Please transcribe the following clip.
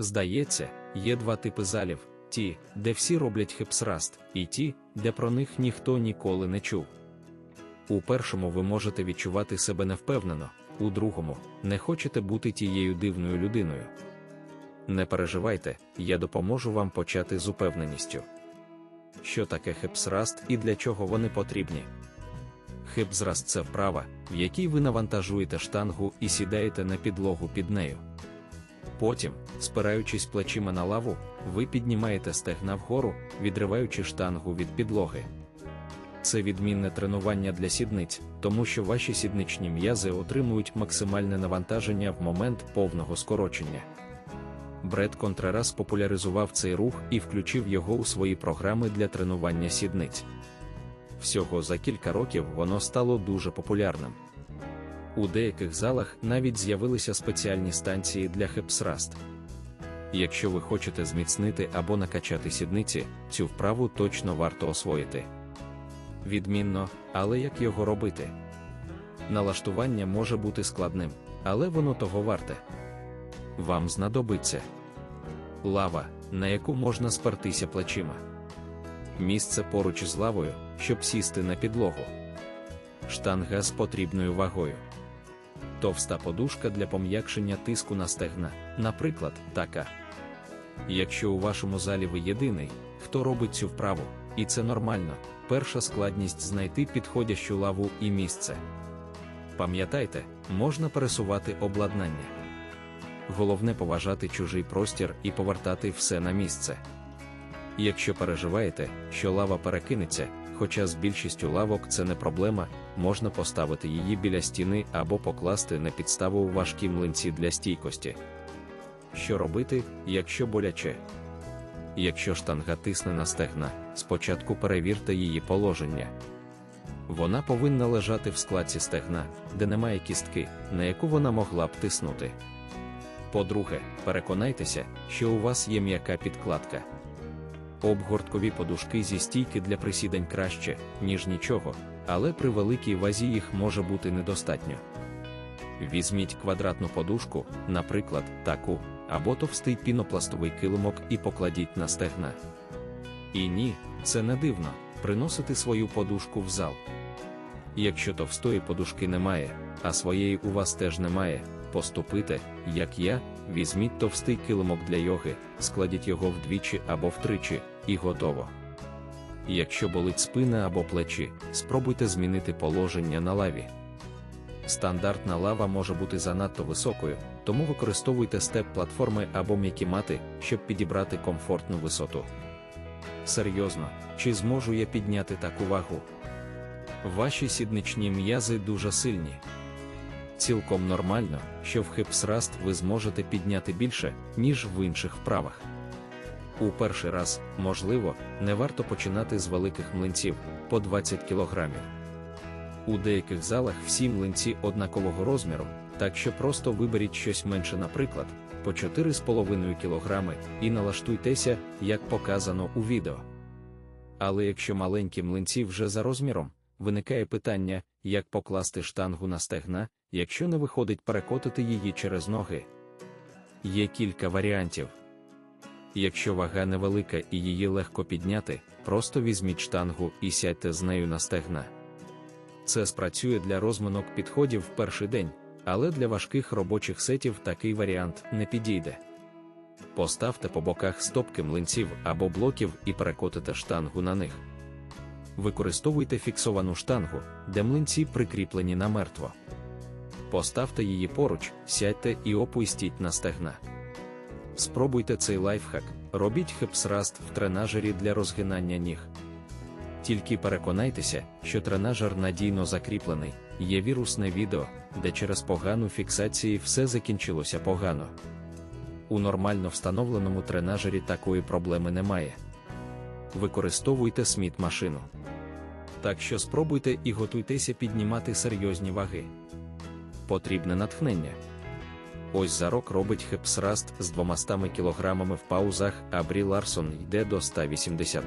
Здається, є два типи залів: ті, де всі роблять хепсраст, і ті, де про них ніхто ніколи не чув. У першому ви можете відчувати себе невпевнено, у другому не хочете бути тією дивною людиною. Не переживайте, я допоможу вам почати з упевненістю. Що таке хепсраст і для чого вони потрібні? Хепзраст це вправа, в якій ви навантажуєте штангу і сідаєте на підлогу під нею. Потім, спираючись плечима на лаву, ви піднімаєте стегна вгору, відриваючи штангу від підлоги. Це відмінне тренування для сідниць, тому що ваші сідничні м'язи отримують максимальне навантаження в момент повного скорочення. Бред Контрерас популяризував цей рух і включив його у свої програми для тренування сідниць. Всього за кілька років воно стало дуже популярним. У деяких залах навіть з'явилися спеціальні станції для хепсраст. Якщо ви хочете зміцнити або накачати сідниці, цю вправу точно варто освоїти. Відмінно, але як його робити? Налаштування може бути складним, але воно того варте. Вам знадобиться лава, на яку можна спертися плечима. Місце поруч з лавою, щоб сісти на підлогу. Штанга з потрібною вагою. Товста подушка для пом'якшення тиску на стегна, наприклад, така. Якщо у вашому залі ви єдиний, хто робить цю вправу, і це нормально, перша складність знайти підходящу лаву і місце. Пам'ятайте, можна пересувати обладнання. Головне поважати чужий простір і повертати все на місце. Якщо переживаєте, що лава перекинеться, хоча з більшістю лавок це не проблема, можна поставити її біля стіни або покласти на підставу важкі млинці для стійкості. Що робити, якщо боляче? Якщо штанга тисне на стегна, спочатку перевірте її положення. Вона повинна лежати в складці стегна, де немає кістки, на яку вона могла б тиснути. По-друге, переконайтеся, що у вас є м'яка підкладка. Обгорткові подушки зі стійки для присідань краще, ніж нічого, але при великій вазі їх може бути недостатньо. Візьміть квадратну подушку, наприклад, таку, або товстий пінопластовий килимок і покладіть на стегна. І ні, це не дивно приносити свою подушку в зал. Якщо товстої подушки немає, а своєї у вас теж немає, поступите, як я, візьміть товстий килимок для йоги, складіть його вдвічі або втричі, і готово. Якщо болить спина або плечі, спробуйте змінити положення на лаві. Стандартна лава може бути занадто високою, тому використовуйте степ-платформи або м'які мати, щоб підібрати комфортну висоту. Серйозно, чи зможу я підняти таку вагу? Ваші сідничні м'язи дуже сильні. Цілком нормально, що в хипсраст ви зможете підняти більше, ніж в інших вправах. У перший раз, можливо, не варто починати з великих млинців по 20 кг. У деяких залах всі млинці однакового розміру, так що просто виберіть щось менше, наприклад, по 4,5 кг і налаштуйтеся, як показано у відео. Але якщо маленькі млинці вже за розміром, виникає питання, як покласти штангу на стегна, якщо не виходить перекотити її через ноги. Є кілька варіантів. Якщо вага невелика і її легко підняти, просто візьміть штангу і сядьте з нею на стегна. Це спрацює для розминок підходів в перший день, але для важких робочих сетів такий варіант не підійде. Поставте по боках стопки млинців або блоків і перекотите штангу на них. Використовуйте фіксовану штангу, де млинці прикріплені намертво. Поставте її поруч, сядьте і опустіть на стегна. Спробуйте цей лайфхак, робіть хепсраст в тренажері для розгинання ніг. Тільки переконайтеся, що тренажер надійно закріплений, є вірусне відео, де через погану фіксацію все закінчилося погано. У нормально встановленому тренажері такої проблеми немає. Використовуйте сміт машину. Так що спробуйте і готуйтеся піднімати серйозні ваги. Потрібне натхнення. Ось за рок робить хепсраст з 200 кг в паузах, а Брі Ларсон йде до 180